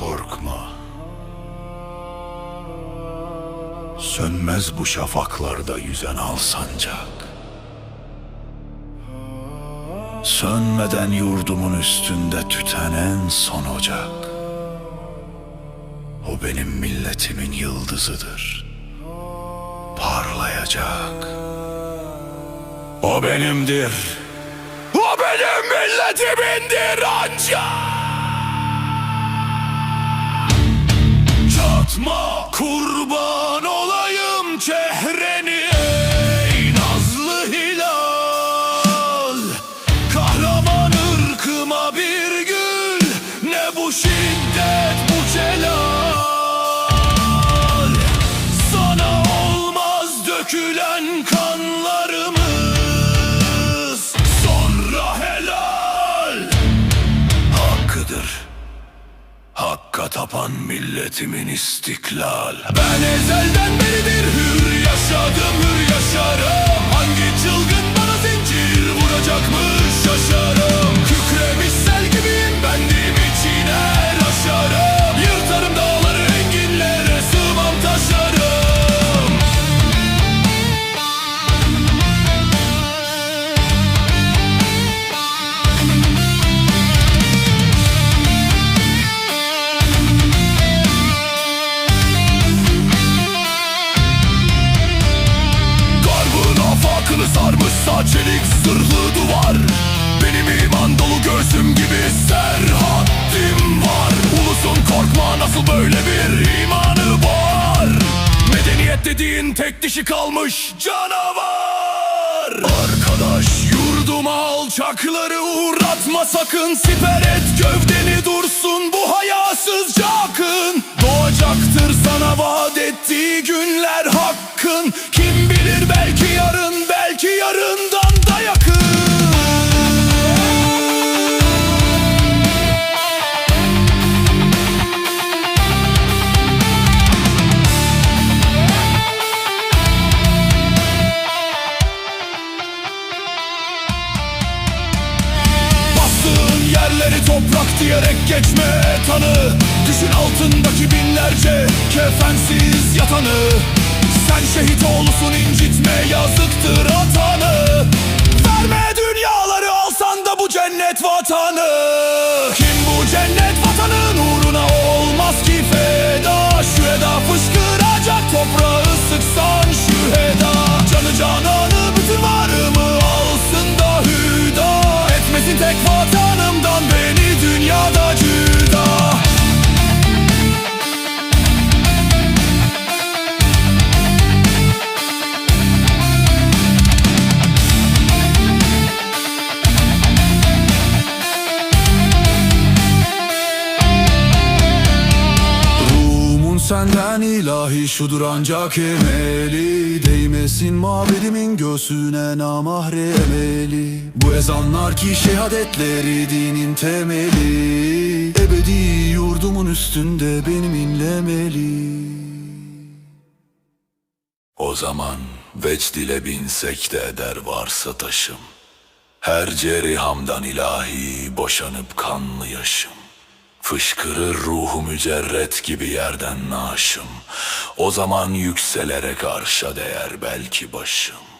Korkma. Sönmez bu şafaklarda yüzen al sancak. Sönmeden yurdumun üstünde tüten en son ocak. O benim milletimin yıldızıdır. Parlayacak. O benimdir. O benim milletimindir ancak. Çatma kurban olayım Tapan milletimin istiklal. Ben ezelden beridir hür yaşadım hür yaşarım çelik zırhlı duvar. Benim iman dolu göğsüm gibi serhattim var. Ulusun korkma nasıl böyle bir imanı var? Medeniyet dediğin tek dişi kalmış canavar. Arkadaş yurduma alçakları uğratma sakın. Siper et gövdeni dursun Bastığın yerleri toprak diyerek geçme tanı. Düşün altındaki binlerce kefensiz yatanı. Sen şehit oğlusun incitme yazıktır atanı. Verme dünyaları alsan da bu cennet vatanı. Kim bu cennet senden ilahi şudur ancak emeli. Değmesin mabedimin göğsüne namahremeli Bu ezanlar ki şehadetleri dinin temeli. Ebedi yurdumun üstünde benim inlemeli. O zaman vecd ile binsek de eder varsa taşım. Her cerihamdan ilahi boşanıp kanlı yaşım Fışkırır ruhu mücerret gibi yerden naşım O zaman yükselerek arşa değer belki başım